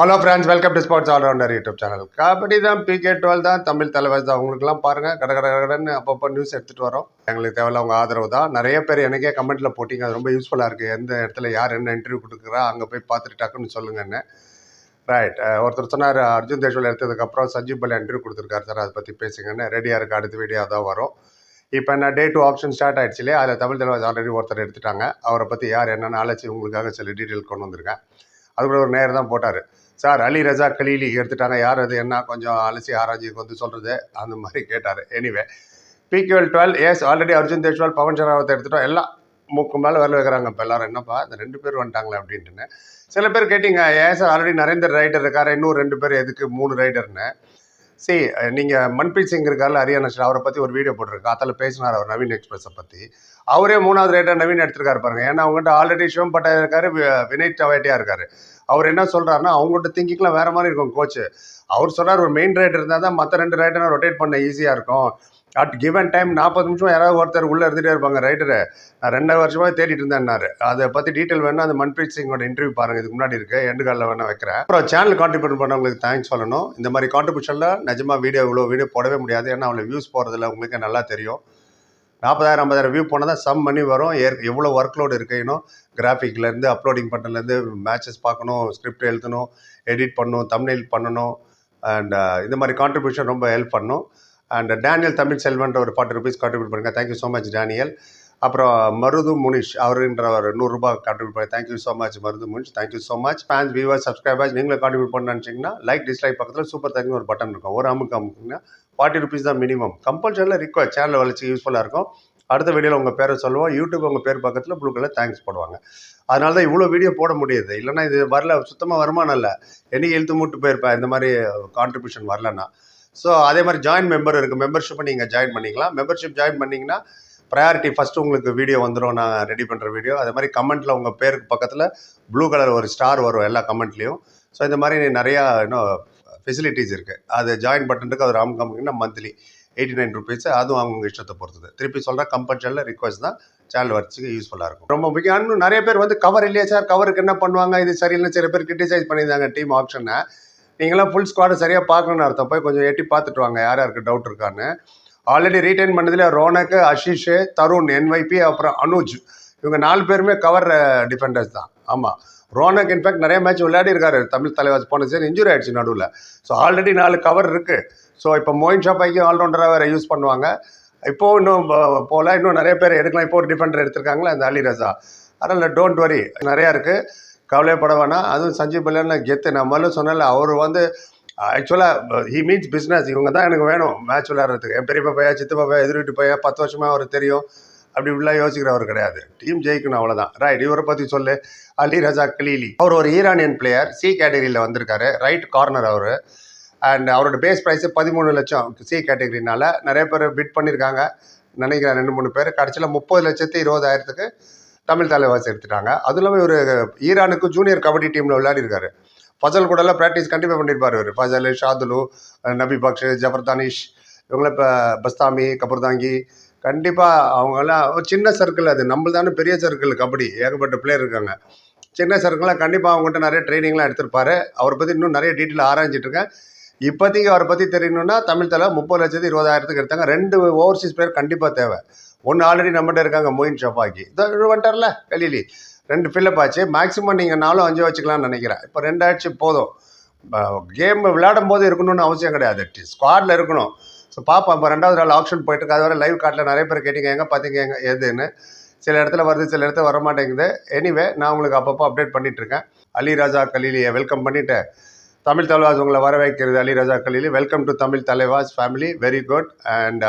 Hello friends welcome to sports allrounder YouTube channel kabaddi தான் PK twelve தான் தமிழ் தலைவர் தான். உங்களுக்குலாம் பாருங்கள் கட கட கடன்னு அப்பப்போ நியூஸ் எடுத்துகிட்டு வரோம். எங்களுக்கு தேவையில்ல உங்கள் ஆதரவு தான். நிறைய பேர் எனக்கே கமெண்ட்டில் போட்டிங்க அது ரொம்ப யூஸ்ஃபுல்லாக இருக்குது எந்த இடத்துல யார் என்ன இன்டர்வியூ கொடுக்குறா அங்கே போய் பார்த்துட்டு டக்குன்னு சொல்லுங்கன்னு. ரைட் ஒருத்தர் சொன்னார் அர்ஜுன் தேஷ்வல் எடுத்ததுக்கப்புறம் சஞ்சீவ் பல்லி இன்டர்வியூ கொடுத்துருக்காரு சார் அதை பற்றி பேசுங்கன்னு. ரெடியாக இருக்குது அடுத்த வீடியோ தான் வரும். இப்போ என்ன டே டூ ஆப்ஷன் ஸ்டார்ட் ஆகிடுச்சுலே இல்லையா? அதில் தமிழ் தலைவர் ஆல்ரெடி ஒருத்தர் எடுத்துட்டாங்க. அவரை பற்றி யார் என்னென்னு அழைச்சி உங்களுக்காக சில டீட்டெயில் கொண்டு வந்திருக்கேன். அது ஒரு நேர் தான் போட்டார். சார் அலி ரஜா கலீலி எடுத்துட்டாங்க. யார் அது? என்ன? கொஞ்சம் அலசி ஆராய்ச்சி வந்து சொல்கிறது அந்த மாதிரி கேட்டார். Anyway பிக்யூஎல் duel yes already Arjun Deshwal Pawan சராவத்தை எடுத்துட்டோம். எல்லாம் மூக்கு மேலே வரல வைக்கிறாங்க. இப்போ எல்லாரும் என்னப்பா இந்த ரெண்டு பேர் வந்துட்டாங்களே அப்படின்ட்டுன்னு. சில பேர் கேட்டிங்க ஏன் சார் ஆல்ரெடி நரேந்தர் ரைடர் இருக்காரு. இன்னும் ரெண்டு பேர் எதுக்கு? மூணு ரைடர்னு சரி நீங்கள் மன்பிரீத் சிங் இருக்கார்ல ஹரியானா ஸ்டார் அவரை பற்றி ஒரு வீடியோ போட்டிருக்கேன் அதில் பேசினார் அவர் நவீன் எக்ஸ்பிரஸை பற்றி அவரே மூணாவது ரேட்டாக நவீன் எடுத்திருக்காரு பாருங்க. ஏன்னா அவங்ககிட்ட ஆல்ரெடி சிவம் பட்டா இருக்காரு வினய் டவேட்டியா இருக்காரு. அவர் என்ன சொல்கிறாருன்னா அவங்கள்ட்ட திங்கிங்லாம் வேறு மாதிரி இருக்கும் கோச்சு அவர் சொல்கிறார் ஒரு மெயின் ரேட் இருந்தால் தான் மற்ற ரெண்டு ரைடரை ரொட்டேட் பண்ண ஈஸியாக இருக்கும். அட் கிவன் டைம் நாற்பது நிமிஷம் யாராவது ஒருத்தர் உள்ளே இருந்துகிட்டே இருப்பாங்க ரைட்டரை நான் ரெண்டு வருஷமாக தேடிட்டு இருந்தேன்னாரு. அதை பற்றி டீட்டெயில் வேணா அந்த மன்பிரீத் சிங்கோட இன்டர்வியூ பாருங்க இதுக்கு முன்னாடி இருக்குது எண்டு காலில் வேணால் வைக்கிறேன். அப்புறம் சேனல் கான்ட்ரிபியூட் பண்ணவங்களுக்கு தேங்க்ஸ் சொல்லணும். இந்த மாதிரி கான்ட்ரிபியூஷனில் நிஜமா வீடியோ இவ்வளோ வீடியோ போடவே முடியாது. ஏன்னா அவ்வளோ வியூஸ் போகிறதுல உங்களுக்கு நல்லா தெரியும். நாற்பதாயிரம் ஐம்பதாயிரம் வியூ போனால் தான் சம் மணி வரும். ஏற் எவ்வளோ ஒர்க் லோடு இருக்கு இன்னும் கிராஃபிக்லேருந்து அப்லோடிங் பண்ணுறதுலேருந்து மேட்சஸ் பார்க்கணும் ஸ்கிரிப்ட் எழுதணும் எடிட் பண்ணணும் தமிழில் பண்ணணும் அண்ட் uh, இந்த மாதிரி கான்ட்ரிபியூஷன் ரொம்ப ஹெல்ப் பண்ணும். அண்ட் டேனியல் தமிழ் செல்வன்ற ஒரு ஃபார்ட்டி ருபீஸ் கான்ட்ரிபியூட் பண்ணுங்க thank you so much Daniel அப்புறம் மருது முனிஷ் அவருன்ற ஒரு நூறுரூபா கான்ட்ரிபியூட் பண்ணி thank you so much Marudhu Munish. Thank you so much fans viewers subscribers நீங்களும் கான்ட்ரிபியூட் பண்ண நினச்சிங்கன்னா லைக் டிஸ்லைக் பக்கத்தில் சூப்பர் தேங்க்யூ ஒரு பட்டன் இருக்கும். ஒரு அமுக்கு அமுக்குங்கன்னா ஃபார்ட்டி ருபீஸ் தான் மினிமம் கம்பல்சரியில் ரிக்வஸ்ட் சேனல் வளர்ச்சி யூஸ்ஃபுல்லாக இருக்கும். அடுத்த வீடியோவில் உங்கள் பேரை சொல்லுவோம். யூடியூப் உங்கள் பேர் பக்கத்தில் ப்ளூ கலர் தேங்க்ஸ் போடுவாங்க. அதனால தான் இவ்வளோ வீடியோ போட முடியுது. இல்லைன்னா இது வரல சுத்தமாக வருமானம் இல்லை. என்னைக்கு எழுத்து மூட்டு போயிருப்பேன் இந்த மாதிரி கான்ட்ரிபியூஷன் வரலன்னா. ஸோ அதே மாதிரி ஜாயின் மெம்பர் இருக்குது மெம்பர்ஷிப்பை நீங்கள் ஜாயின் பண்ணிக்கலாம். மெம்பர்ஷிப் ஜாயின் பண்ணிங்கன்னா ப்ரையாரிட்டி ஃபஸ்ட்டு உங்களுக்கு வீடியோ வந்துடும் நான் ரெடி பண்ணுற வீடியோ அதே மாதிரி கமெண்ட்டில் உங்கள் பேருக்கு பக்கத்தில் ப்ளூ கலர் ஒரு ஸ்டார் வரும் எல்லா கமெண்ட்லேயும் ஸோ இந்த மாதிரி நிறையா இன்னும் ஃபெசிலிட்டிஸ் இருக்குது அது ஜாயின் பட்டனுக்கு அது ராம் கம்பெனினா மந்த்லி எயிட்டி நைன் ருபீஸ் அதுவும் அவங்க இஷ்டத்தை பொறுத்தது. திருப்பி சொல்கிற கம்பல்சரில் ரிக்வஸ்ட் தான் சேனல் வச்சுக்கு யூஸ்ஃபுல்லாக இருக்கும். ரொம்ப முக்கியம். இன்னும் நிறைய பேர் வந்து கவர் இல்லையா சார்? கவருக்கு என்ன பண்ணுவாங்க? இது சரியில்லை சில பேர் கிரிட்டிசைஸ் பண்ணியிருந்தாங்க. டீம் ஆப்ஷனை நீங்களாம் ஃபுல் ஸ்குவாடை சரியாக பார்க்கணுன்னு அர்த்தம். போய் கொஞ்சம் எட்டி பார்த்துட்டு வாங்க யார் யாருக்கு டவுட் இருக்கான்னு. ஆல்ரெடி ரீட்டைன் பண்ணதில் ரோனக்கு அஷிஷ் தருண் என்வைபி அப்புறம் அனுஜ். இவங்க நாலு பேருமே கவர் டிஃபெண்டர்ஸ் தான். ஆமாம் ரோனக் இன்ஃபேக்ட் நிறைய மேட்ச் விளையாடி இருக்காரு. தமிழ் தலைவர் போன சேர்ந்து இன்ஜுரி ஆயிடுச்சு நடுவில். ஸோ ஆல்ரெடி நாலு கவர் இருக்குது ஸோ இப்போ மோயின் ஷாப்பாய்க்கு ஆல்ரவுண்டராக வேறு யூஸ் பண்ணுவாங்க. இப்போது இன்னும் ப- இன்னும் நிறைய பேர் எடுக்கலாம். இப்போ ஒரு டிஃபெண்டர் எடுத்திருக்காங்களே அந்த அலி ரசா. அதனால் டோன்ட் வரி நிறையா இருக்குது கவலைப்பட வேணாம். அதுவும் சஞ்சீவ் பல்லியான கெத்து. நான் முதல்ல சொன்னேன்ல அவர் வந்து ஆக்சுவலாக ஹி மீன்ஸ் பிஸ்னஸ் இவங்க தான் எனக்கு வேணும். மேட்ச் விளையாடுறதுக்கு. என் பெரியப்பா பையா சித்தப்பா பாப்பையா எதிர்விட்டு பையா பத்து வருஷமாக அவர் தெரியும். அப்படி இப்படிலாம் யோசிக்கிறவர் கிடையாது. டீம் ஜெயிக்கணும் அவ்வளோதான் ரைட் இவரை பற்றி சொல்லு. அலி ரஜா கலீலி அவர் ஒரு ஈரானியன் பிளேயர் சி கேட்டகரியில் வந்திருக்காரு. ரைட் கார்னர் அவர். அண்ட் அவரோட பேஸ் ப்ரைஸு பதிமூணு லட்சம் சி கேட்டகரினால நிறைய பேர் பிட் பண்ணியிருக்காங்க நினைக்கிறேன் ரெண்டு மூணு பேர். கடைசியில் முப்பது லட்சத்து இருபதாயிரத்துக்கு தமிழ் தலைவாசி எடுத்துட்டாங்க. அதுவும் இல்லாமல் இவர் ஈரானுக்கு ஜூனியர் கபடி டீமில் விளையாடிருக்காரு ஃபசல் கூடலாம் ப்ராக்டிஸ் கண்டிப்பாக பண்ணியிருப்பார் இவர். ஃபசல் ஷாதுலு நபி பக்ஷ் ஜஃபர் தானிஷ் இவங்களாம் இப்போ பஸ்தாமி கபூர்தாங்கி கண்டிப்பாக அவங்கெல்லாம் ஒரு சின்ன சர்க்கிள் அது. நம்மள்தானே பெரிய சர்க்கிள் கபடி. ஏகப்பட்ட பிளேயர் இருக்காங்க. சின்ன சர்க்கிளாக கண்டிப்பாக அவங்ககிட்ட நிறைய ட்ரைனிங்லாம் எடுத்திருப்பாரு. அவரை பற்றி இன்னும் நிறைய டீட்டெயில் ஆராய்ஞ்சிட்ருக்கேன் இப்போதைக்கு அவரை பற்றி தெரியணும்னா தமிழ் தலை முப்பது லட்சத்து இருபதாயிரத்துக்கு எடுத்தாங்க. ரெண்டு ஓவர்சீஸ் பிளேயர் கண்டிப்பாக தேவை. ஒன்று ஆல்ரெடி நம்மகிட்ட இருக்காங்க மொயின் ஷபாக்கி இதோ வந்துட்டார்ல கலிலி ரெண்டு ஃபில்லப் ஆச்சு. மேக்ஸிமம் நீங்கள் நாலும் அஞ்சு வச்சுக்கலாம்னு நினைக்கிறேன். இப்போ ரெண்டாச்சு போதும். கேம் விளையாடும் போது இருக்கணும்னு அவசியம் கிடையாது. ஸ்குவாடில் இருக்கணும். ஸோ பார்ப்போம் இப்போ ரெண்டாவது நாள் ஆப்ஷன் போயிட்டு அது வரை லைவ் கார்டில் நிறைய பேர் கேட்டீங்க. எங்கே பார்த்தீங்க எங்கே எதுன்னு. சில இடத்துல வருது சில இடத்துல வர மாட்டேங்குது எனிவே நான் உங்களுக்கு அப்பப்போ அப்டேட் பண்ணிகிட்ருக்கேன் அலி ராஜா கலீலியை வெல்கம் பண்ணிவிட்டு தமிழ் தலைவாஸ் உங்களை வர வைக்கிறது Alireza Khalili welcome to Tamil Thalaivas family very good and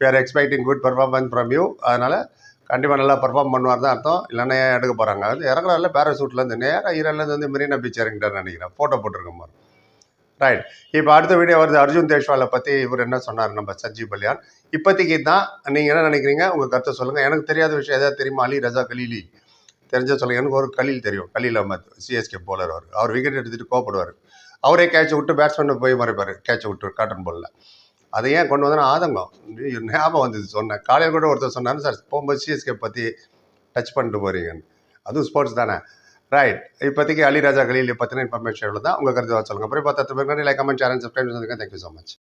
we are expecting good performance from you அதனால் கண்டிப்பாக நல்லா பர்ஃபார்ம் பண்ணுவார் தான் அர்த்தம். இல்லைன்னா எடுக்க போகிறாங்க அது இறங்குறாருல பேராசூட்லேருந்து நேராக ஈரன்லேருந்து வந்து மெரினா பீச் இறங்கிட்டார் நினைக்கிறேன். ஃபோட்டோ போட்டிருக்கேன் பாரு. ரைட் இப்போ அடுத்த வீடியோ வருது அர்ஜுன் தேஷ்வாலை பற்றி இவர் என்ன சொன்னார்? நம்ம சஞ்சீவ் பல்யான். இப்போதைக்கு தான் நீங்கள் என்ன நினைக்கிறீங்க? உங்கள் கருத்தை சொல்லுங்கள் எனக்கு தெரியாத விஷயம் எதாவது தெரியுமா? அலி ரஜா கலீலி. தெரிஞ்ச சொல்லுங்கள் எனக்கு ஒரு கலீல் தெரியும். கலீல் அஹமத் சிஎஸ்கே போலர் அவர். அவர் விக்கெட் எடுத்துகிட்டு கோப்படுவார் அவரே கேட்ச் விட்டு பேட்ஸ்மேனை போய் மறைப்பார். கேட்சை விட்டு காட்டன் பாலில் அதை ஏன் கொண்டு வந்தேன்னா ஆதங்கம். ஐயோ, ஞாபகம் வந்தது சொன்னேன். காலையில் கூட ஒருத்தர் சொன்னார் சார் போகும்போது சிஎஸ்கே பற்றி டச் பண்ணிட்டு போகிறீங்கன்னு அதுவும் ஸ்போர்ட்ஸ் தானே. ரைட் இப்போதைக்கு அலிராஜா கலீல் பற்றின இன்ஃபர்மேஷன் எவ்வளோ தான் உங்கள் கருத்து சொல்லுங்கள் அப்புறம் பத்து பேருக்கு லைக் கமெண்ட் சேனல் சப்ஸ்கிரைப் பண்ணுங்க தேங்க்யூ ஸோ மச்